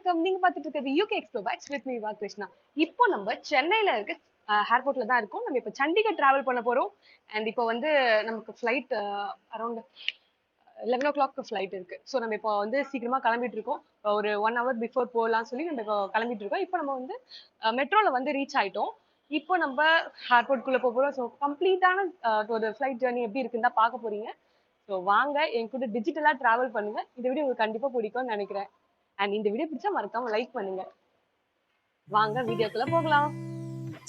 வணக்கம். நீங்க பார்த்துட்டு இருக்கிறது யூகே எக்ஸ்ப்ளோ பேக்ஸ் வித் மீ வா கிருஷ்ணா இப்போ நம்ம சென்னையில இருக்க ஏர்போர்ட்ல தான் இருக்கோம். நம்ம இப்போ சண்டிகர் டிராவல் பண்ண போறோம். அண்ட் இப்போ வந்து நமக்கு flight around eleven o'clock flight இருக்கு. ஸோ நம்ம இப்போ வந்து சீக்கிரமா கிளம்பிட்டு இருக்கோம். ஒரு ஒன் ஹவர் பிஃபோர் போகலாம்னு சொல்லி நம்ம இப்போ கிளம்பிட்டு இருக்கோம். இப்போ நம்ம வந்து மெட்ரோல வந்து ரீச் ஆயிட்டோம். இப்போ நம்ம ஏர்போர்ட்குள்ள போக போகிறோம் ஸோ கம்ப்ளீட்டான ஒரு ஃப்ளைட் ஜேர்னி எப்படி இருக்குன்னு தான் பார்க்க போறீங்க. ஸோ வாங்க. என் கூட டிஜிட்டலாக டிராவல் பண்ணுங்க. இந்த வீடியோ உங்களுக்கு கண்டிப்பாக பிடிக்கும்னு நினைக்கிறேன். அண்ட் இந்த வீடியோ பிடிச்சா மறக்காம லைக் பண்ணுங்க. வாங்க வீடியோக்குள்ள போகலாம்.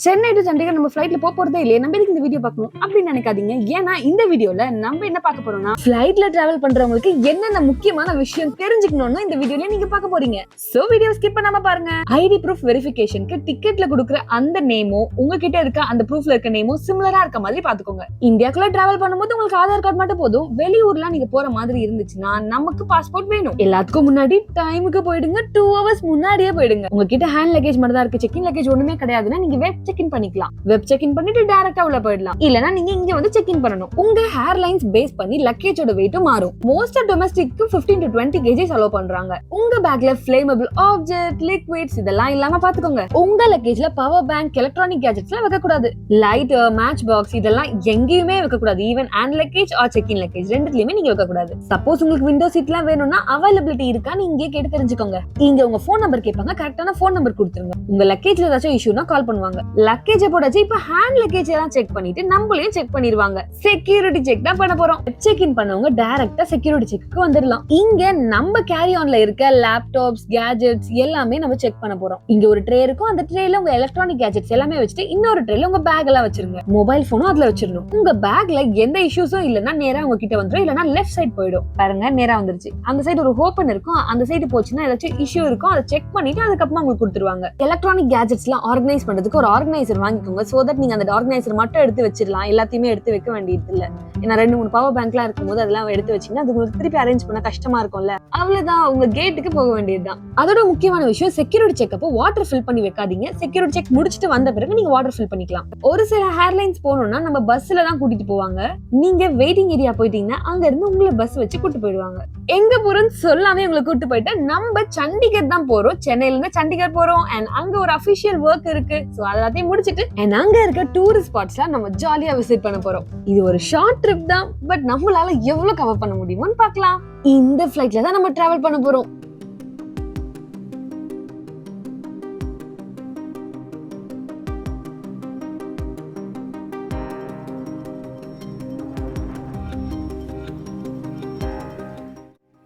சென்னை டு சண்டிகர் நம்ம ஃபிளைட்ல போக போறதே இல்லையே நம்ம எதுக்கு இந்த வீடியோ பார்க்கணும் அப்படின்னு நினைக்காதீங்க. ஏன்னா இந்த வீடியோல நம்ம என்ன பார்க்க போறோம்னா ஃபிளைட்ல டிராவல் பண்றவங்களுக்கு என்னென்ன முக்கியமான விஷயம் தெரிஞ்சுக்கணும்னு இந்த வீடியோல நீங்க பார்க்க போறீங்க. சோ வீடியோ ஸ்கிப் பண்ணாம பாருங்க. ஐடி ப்ரூஃப் வெரிஃபிகேஷனுக்கு டிக்கெட்ல கொடுக்குற அந்த நேமோ உங்ககிட்ட இருக்க அந்த ப்ரூஃப்ல இருக்க நேமோ சிமிலரா இருக்க மாதிரி பாத்துக்கோங்க இந்தியாக்குள்ள டிராவல் பண்ணும்போது உங்களுக்கு ஆதார் கார்டு மட்டும் போதும். வெளியூர்லாம் நீங்க போற மாதிரி இருந்துச்சுன்னா நமக்கு பாஸ்போர்ட் வேணும். எல்லாத்துக்கும் முன்னாடி டைமுக்கு போயிடுங்க. டூ ஹவர்ஸ் முன்னாடியே போயிடுங்க. உங்ககிட்ட ஹேண்ட் லக்கேஜ் மட்டும் தான் இருக்கு. செக்கிங் லக்கேஜ் ஒண்ணுமே கிடையாதுன்னா நீங்க வெயிட் செக் இன் பண்ணிக்கலாம். வெப் செக் இன் பண்ணிட்டு டேரக்டா உள்ள போயிடலாம். இல்லனா நீங்க இங்க வந்து செக் இன் பண்ணணும். உங்க ஏர்லைன்ஸ் பேஸ் பண்ணி லக்கேஜோட வெயிட்டும் மாறும். மோஸ்ட் ஆஃப் டொமஸ்டிக்கு 15 டு டுவெண்ட்டி கேஜி அலோ பண்றாங்க. உங்க பேக்ல ஃபிளேமபிள் ஆப்ஜெக்ட் லிக்விட்ஸ் இதெல்லாம் இல்லாம பாத்துக்கோங்க. உங்க லக்கேஜ்ல பவர் பேங்க் எலக்ட்ரானிக் கேஜெட்ஸ்லாம் வைக்க கூடாது லைட் மேட்ச் பாக்ஸ் இதெல்லாம் எங்கேயுமே வைக்க கூடாது even hand luggage or check in luggage ரெண்டுலயுமே நீங்க வைக்க கூடாது சப்போஸ் உங்களுக்கு விண்டோ சீட்லாம் வேணும்னா அவைலபிலிட்டி இருக்கான்னு இங்கே கேட்டு தெரிஞ்சுக்கோங்க. இங்க உங்க ஃபோன் நம்பர் கேட்பாங்க. கரெக்டான ஃபோன் நம்பர் கொடுத்துருங்க. உங்க லக்கேஜ்ல ஏதாச்சும் இஷ்யூனா கால் பண்ணுவாங்க. லக்கேஜ் போடாச்சு இப்ப ஹேண்ட் லக்கேஜ் எல்லாம் செக் பண்ணிட்டு நம்மளையும் செக் பண்ணிடுவாங்க செக்யூரிட்டி செக் தான் பண்ண போறோம். செக் இன் பண்ணவங்க டைரக்டா செக்யூரிட்டி செக்கு வந்துடலாம் இங்க நம்ம கேரி ஆன்ல இருக்க லேப்டாப்ஸ் கேஜெட்ஸ் எல்லாமே நம்ம செக் பண்ண போறோம். இங்க ஒரு ட்ரே இருக்கும். அந்த ட்ரேல உங்க எலக்ட்ரானிக் கேஜெட்ஸ் எல்லாமே வச்சுட்டு இன்னொரு ட்ரேல உங்க பேக் எல்லாம் வச்சிருங்க. மொபைல் போனும் அதுல வச்சிடணும். உங்க பேக்ல எந்த இஷ்யூஸும் இல்லைன்னா நேரா உங்ககிட்ட வந்துடும் இல்லைன்னா லெஃப்ட் சைட் போயிடும். பாருங்க நேரா வந்துருச்சு. அந்த சைடு ஒரு ஓப்பன் இருக்கும். அந்த சைடு போச்சுன்னா ஏதாச்சும் இஷ்யூ இருக்கும். அதை செக் பண்ணிட்டு அதுக்கப்புறமா உங்களுக்கு கொடுத்துருவாங்க. எலக்ட்ரானிக் கேஜெட்ஸ் எல்லாம் ஆர்கனைஸ் பண்றதுக்கு ஒரு ஆர்கனைசர் வாங்கிக்கோங்க. ஸோ தட் நீங்க அந்த ஆர்கனைசர் மட்டும் எடுத்து வச்சிடலாம். எல்லாத்தையுமே எடுத்து வைக்க வேண்டியது இல்லை ஏன்னா ரெண்டு மூணு பவர் பேங்க்லாம் இருக்கும்போது அதெல்லாம் எடுத்து வச்சீங்கன்னா அது உங்களுக்கு திருப்பி அரேஞ்ச் பண்ண கஷ்டமா இருக்கும்ல. அவ்வளவுதான். உங்க கேட்டுக்கு போக வேண்டியதுதான். அதோட முக்கியமான விஷயம் செக்யூரிட்டி செக்அப் வாட்டர் ஃபில் பண்ணி வைக்காதீங்க. செக்யூரிட்டி செக் முடிச்சுட்டு வந்த பிறகு நீங்க வாட்டர் ஃபில் பண்ணிக்கலாம். ஒரு சில ஹேர்லைன்ஸ் போகணும்னா நம்ம பஸ்ல தான் கூட்டிட்டு போவாங்க. நீங்க வெயிட்டிங் ஏரியா போயிட்டீங்கன்னா அங்க இருந்து உங்களை பஸ் வச்சு கூட்டு போயிடுவாங்க. எங்க போறோம்னு சொல்லாமே உங்களை கூட்டு போயிட்டு நம்ம சண்டிகர் தான் போறோம். சென்னையில இருந்து சண்டிகர் போறோம். அண்ட் அங்க ஒரு அபிஷியல் ஒர்க் இருக்கு. சோ எல்லாத்தையும் முடிச்சிட்டு அண்ட் அங்க இருக்க டூரிஸ்ட் ஸ்பாட்ஸ்லாம் நம்ம ஜாலியா விசிட் பண்ண போறோம். இது ஒரு ஷார்ட் ட்ரிப் தான் பட் நம்மளால எவ்வளவு கவர் பண்ண முடியுமோன்னு பார்க்கலாம். இந்த ஃபிளைட்ல தான் நம்ம டிராவல் பண்ண போறோம்.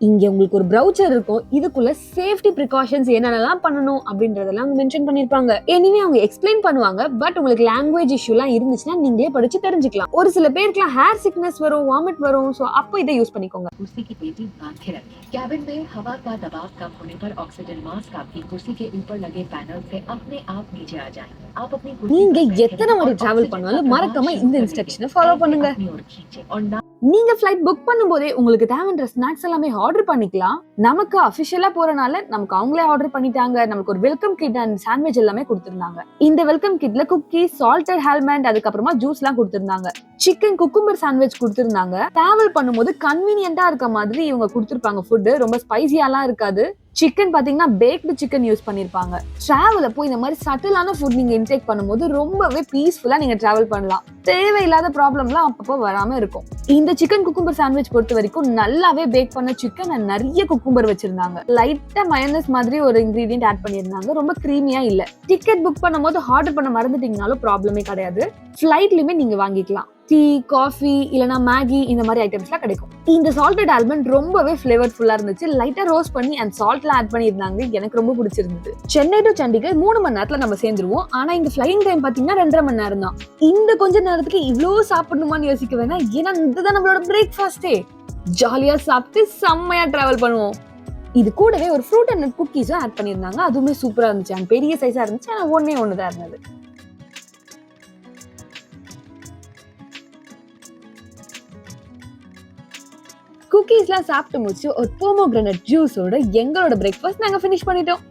இங்க உங்களுக்கு ஒரு ப்ரௌச்சர் இருக்கும் இதுக்குள்ள சேஃப்டி ப்ரிகாஷன்ஸ் என்னென்னலாம் பண்ணணும் அப்படின்றதெல்லாம் அவங்க மென்ஷன் பண்ணிருப்பாங்க எனிவே அவங்க எக்ஸ்பிளைன் பண்ணுவாங்க பட் உங்களுக்கு லாங்குவேஜ் இஷ்யூலாம் இருந்துச்சுன்னா நீங்களே படிச்சு தெரிஞ்சுக்கலாம் ஒரு சில பேருக்குலாம் ஹேர் சிக்னஸ் வரும் வாமிட் வரும் ஸோ அப்போ இதை யூஸ் பண்ணிக்கோங்க कुर्सी की पेटी बांधे रखें कैबिन में हवा का दबाव कम होने पर ऑक्सीजन मास्क आपकी कुर्सी के ऊपर लगे पैनल से अपने आप नीचे आ जाए आप अपनी कुर्सी நீங்க पर बैठे எத்தனை और முறை டிராவல் ऑक्सीजन பண்ணாலும் का மறக்காம दबाव இந்த शुरू இன்ஸ்ட்ரக்ஷனை करके ஃபாலோ ऐसे பண்ணுங்க अपनी ओर खींचे और ना நீங்க ஃபிளைட் புக் பண்ணும்போதே உங்களுக்கு தேவைன்ற ஸ்நாக்ஸ் எல்லாமே ஆர்டர் பண்ணிக்கலாம். நமக்கு அபிஷியலா போறனால நமக்கு அவங்களே ஆர்டர் பண்ணிட்டாங்க. நமக்கு ஒரு வெல்கம் கிட் அண்ட் சாண்ட்விச் எல்லாமே கொடுத்திருந்தாங்க. இந்த வெல்கம் கிட்ல குக்கி சால்டட் ஹெல்மெண்ட் அதுக்கப்புறமா ஜூஸ் எல்லாம் கொடுத்திருந்தாங்க. சிக்கன் குக்கும்பர் சாண்ட்விச் கொடுத்திருந்தாங்க. டிராவல் பண்ணும்போது கன்வீனியன்ட்டா இருக்க மாதிரி இவங்க கொடுத்திருப்பாங்க ஃபுட்டு ரொம்ப ஸ்பைசியாலாம் இருக்காது. சிக்கன் பார்த்தீங்கன்னா பேக்டு சிக்கன் யூஸ் பண்ணியிருப்பாங்க ட்ராவலில் அப்போ இந்த மாதிரி சட்டிலான ஃபுட் நீங்கள் இன்டேக் பண்ணும்போது ரொம்பவே பீஸ்ஃபுல்லாக நீங்கள் ட்ராவல் பண்ணலாம். தேவையில்லாத ப்ராப்ளம்லாம் அப்பப்போ வராமல் இருக்கும். இந்த சிக்கன் குக்கும்பர் சாண்ட்விச் பொறுத்த வரைக்கும் நல்லாவே பேக் பண்ண சிக்கன் நிறைய குக்கும்பர் வச்சிருந்தாங்க. லைட்டாக மயனஸ் மாதிரி ஒரு இன்க்ரீடியன்ட் ஆட் பண்ணியிருந்தாங்க. ரொம்ப க்ரீமியாக இல்லை. டிக்கெட் புக் பண்ணும்போது ஆர்டர் பண்ண மறந்துட்டீங்கனாலும் ப்ராப்ளமே கிடையாது. ஃப்ளைட்லையுமே நீங்கள் வாங்கிக்கலாம். டீ காஃபி இல்லைனா மேகி இந்த மாதிரி ஐட்டம்ஸ்லாம் கிடைக்கும். இந்த சால்டட் ஆல்மண்ட் ரொம்பவே ஃப்ளேவர்ஃபுல்லாக இருந்துச்சு. லைட்டாக ரோஸ்ட் பண்ணி அண்ட் சால்ட்லாம் ஆட் பண்ணியிருந்தாங்க. எனக்கு ரொம்ப பிடிச்சிருந்தது. சென்னை டு சண்டிகர் மூணு மணி நேரத்தில் நம்ம சேர்ந்துருவோம். ஆனால் இந்த ஃப்ளைங் டைம் பார்த்தீங்கன்னா ரெண்டரை மணி நேரம் தான். இந்த கொஞ்ச நேரத்துக்கு இவ்வளோ சாப்பிடணுமான்னு யோசிக்க வேணா ஏன்னா இதுதான் நம்மளோட பிரேக்ஃபாஸ்டே ஜாலியாக சாப்பிட்டு செம்மையாக ட்ராவல் பண்ணுவோம். இது கூடவே ஒரு ஃப்ரூட் அண்ட் நட் குக்கீஸும் ஆட் பண்ணியிருந்தாங்க. அதுவுமே சூப்பராக இருந்துச்சு. அண்ட் பெரிய சைஸாக இருந்துச்சு. ஆனால் ஒன்றே ஒன்று தான் இருந்தது. குக்கீஸ்லாம் சாப்பிட்டு முடிச்சு ஒரு போமோகிரானட் ஜூஸோட எங்களோட பிரேக்ஃபாஸ்ட் நாங்க ஃபினிஷ் பண்ணிட்டோம்.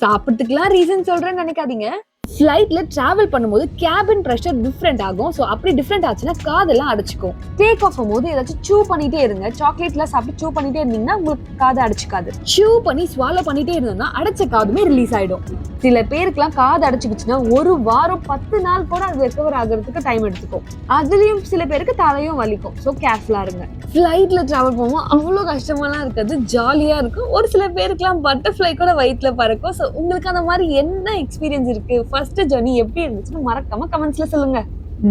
சாப்பிட்றதுக்குலாம் ரீசன் சொல்கிறேன்னு நினைக்காதீங்க. ஃப்ளைட்ல டிராவல் பண்ணும்போது கேபின் ப்ரெஷர் டிஃப்ரெண்ட் ஆகும். ஸோ அப்படி டிஃப்ரெண்ட் ஆச்சுன்னா காதெல்லாம் அடிச்சுக்கும். டேக் ஆஃப் போது ஏதாச்சும் சூ பண்ணிட்டே இருங்க. சாக்லேட்லாம் சாப்பிட்டு சூ பண்ணிட்டே இருந்தீங்கன்னா உங்களுக்கு காதை அடைச்சிக்காது. சூ பண்ணி ஸ்வாலோ பண்ணிட்டே இருந்தோம்னா அடைச்ச காதுமே ரிலீஸ் ஆயிடும். சில பேருக்குலாம் காது அடைச்சிக்கிச்சுன்னா ஒரு வாரம் பத்து நாள் கூட அது ரெக்கவர் ஆகிறதுக்கு டைம் எடுத்துக்கும். அதுலயும் சில பேருக்கு தலையும் வலிக்கும். ஸோ கேர்ஃபுல்லா இருங்க. ஃப்ளைட்ல டிராவல் பண்ணுவோம் அவ்வளோ கஷ்டமாலாம் இருக்காது. ஜாலியா இருக்கும். ஒரு சில பேருக்குலாம் பட்டர்ஃப்ளை கூட வயிற்றுல பறக்கும். ஸோ உங்களுக்கு அந்த மாதிரி என்ன எக்ஸ்பீரியன்ஸ் இருக்கு? ஃபர்ஸ்ட் ஜர்னி எப்படி இருந்துச்சுன்னு மறக்காம கமெண்ட்ஸ்ல சொல்லுங்க.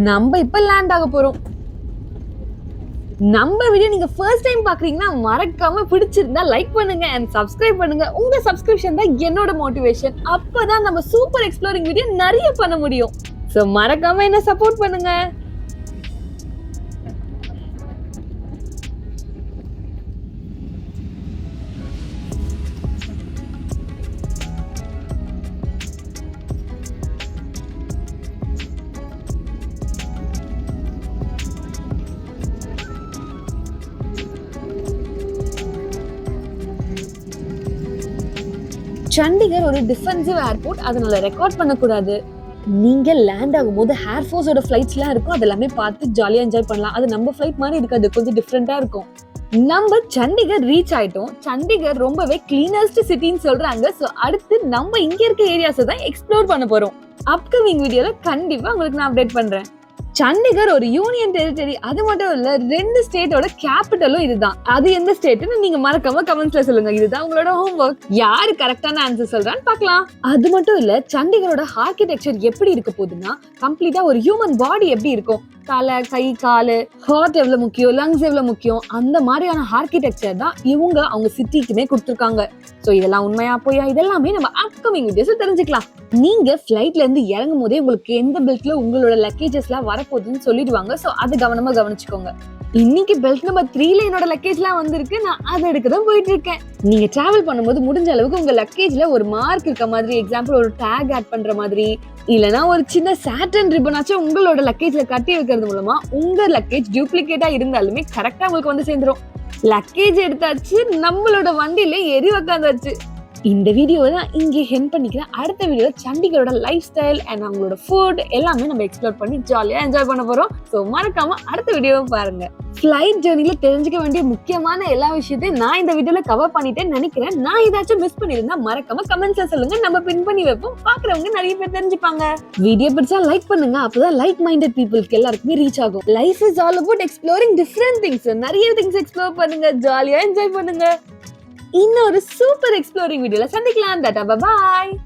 நம்ம இப்ப லேண்ட் ஆக போறோம். நம்ம வீடியோ நீங்க ஃபர்ஸ்ட் டைம் பாக்குறீங்கன்னா மறக்காம பிடிச்சிருந்தா லைக் பண்ணுங்க அண்ட் சப்ஸ்கிரைப் பண்ணுங்க. உங்க சப்ஸ்கிரிப்ஷன் தான் என்னோட மோட்டிவேஷன் அப்பதான் நம்ம சூப்பர் எக்ஸ்ப்ளோரிங் வீடியோ நிறைய பண்ண முடியும். ஸோ மறக்காம என்ன சப்போர்ட் பண்ணுங்க. சண்டிகர் ஒரு டிஃபென்சிவ் ஏர்போர்ட் அதனால ரெக்கார்ட் பண்ணக்கூடாது. நீங்க லேண்ட் ஆகும்போது ஹேர் ஃபோர்ஸோட ஃபிளைட்ஸ்லாம் இருக்கும் அது எல்லாமே பார்த்து ஜாலியா என்ஜாய் பண்ணலாம். அது நம்ம ஃபிளைட் மாதிரி இருக்காது கொஞ்சம் டிஃப்ரெண்டா இருக்கும். நம்ம சண்டிகர் ரீச் ஆயிட்டோம். சண்டிகர் ரொம்பவே கிளீனஸ்ட் சிட்டின்னு சொல்றாங்க. ஸோ அடுத்து நம்ம இங்க இருக்க ஏரியாஸை தான் எக்ஸ்ப்ளோர் பண்ண போறோம். அப்கமிங் வீடியோல கண்டிப்பா உங்களுக்கு நான் அப்டேட் பண்றேன். சண்டிகர் ஒரு யூனியன் டெரிட்டரி அது மட்டும் இல்ல ரெண்டு ஸ்டேட்டோட கேபிட்டலும் இதுதான். அது எந்த ஸ்டேட்னு நீங்க மறக்காம கமெண்ட்ஸ்ல சொல்லுங்க. இதுதான் உங்களோட ஹோம்ஒர்க் யாரு கரெக்டான ஆன்சர் சொல்றான்னு பார்க்கலாம். அது மட்டும் இல்ல சண்டிகரோட ஆர்கிடெக்சர் எப்படி இருக்க போகுதுன்னா கம்ப்ளீட்டா ஒரு ஹியூமன் பாடி எப்படி இருக்கும்? தலை கை காலு ஹார்ட் எவ்வளவு முக்கியம் லங்ஸ் எவ்வளவு முக்கியம் அந்த மாதிரியான ஆர்கிடெக்சர் தான் இவங்க அவங்க சிட்டிக்குமே கொடுத்துருக்காங்க. ஸோ இதெல்லாம் உண்மையா போயா இதெல்லாமே நம்ம அப்கமிங் வீடியோஸ் தெரிஞ்சுக்கலாம். நீங்க ஃபிளைட்ல இருந்து இறங்கும் போதே உங்களுக்கு எந்த பெல்ட்ல உங்களோட லக்கேஜஸ் எல்லாம் வரப்போகுதுன்னு சொல்லிடுவாங்க. ஸோ அதை கவனமா கவனிச்சுக்கோங்க. இன்னைக்கு பெல்ட் நம்பர் த்ரீல என்னோட லக்கேஜ்லாம் வந்திருக்கு. நான் அதை எடுக்க தான் போயிட்டு இருக்கேன் நீங்க டிராவல் பண்ணும்போது முடிஞ்ச அளவுக்கு உங்க லக்கேஜ்ல ஒரு மார்க் இருக்க மாதிரி எக்ஸாம்பிள் ஒரு டேக் ஆட் பண்ற மாதிரி இல்லனா ஒரு சின்ன சாட்டன் ரிப்பனாச்சும் உங்களோட லக்கேஜ்ல கட்டி வைக்கிறது மூலமா உங்க லக்கேஜ் டூப்ளிகேட்டா இருந்தாலுமே கரெக்டா உங்களுக்கு வந்து சேர்ந்துரும். லக்கேஜ் எடுத்தாச்சு நம்மளோட வண்டியில எரி உக்காந்தாச்சு. இந்த வீடியோவை தான் இங்கே ஹென் பண்ணிக்கிறேன். அடுத்த வீடியோவில் சண்டிகரோட லைஃப் ஸ்டைல் அண்ட் அவங்களோட ஃபுட் எல்லாமே நம்ம எக்ஸ்ப்ளோர் பண்ணி ஜாலியாக என்ஜாய் பண்ண போகிறோம் ஸோ மறக்காமல் அடுத்த வீடியோவை பாருங்கள் ஃப்ளைட் ஜேர்னியில் தெரிஞ்சுக்க வேண்டிய முக்கியமான எல்லா விஷயத்தையும் நான் இந்த வீடியோவில் கவர் பண்ணிட்டேன்னு நினைக்கிறேன். நான் ஏதாச்சும் மிஸ் பண்ணிருந்தா மறக்காம கமெண்ட்ஸில் சொல்லுங்க. நம்ம பின் பண்ணி வைப்போம். பார்க்குறவங்க நிறைய பேர் தெரிஞ்சுப்பாங்க. வீடியோ பிடிச்சா லைக் பண்ணுங்க. அப்பதான் லைக் மைண்டட் பீப்புளுக்கு எல்லாருக்குமே ரீச் ஆகும். Life is all about exploring different things நிறைய திங்ஸ் எக்ஸ்ப்ளோர் பண்ணுங்க. ஜாலியாக என்ஜாய் பண்ணுங்க. இன்னொரு சூப்பர் எக்ஸ்ப்ளோரிங் வீடியோல சந்திக்கலாம். டாடா பாய்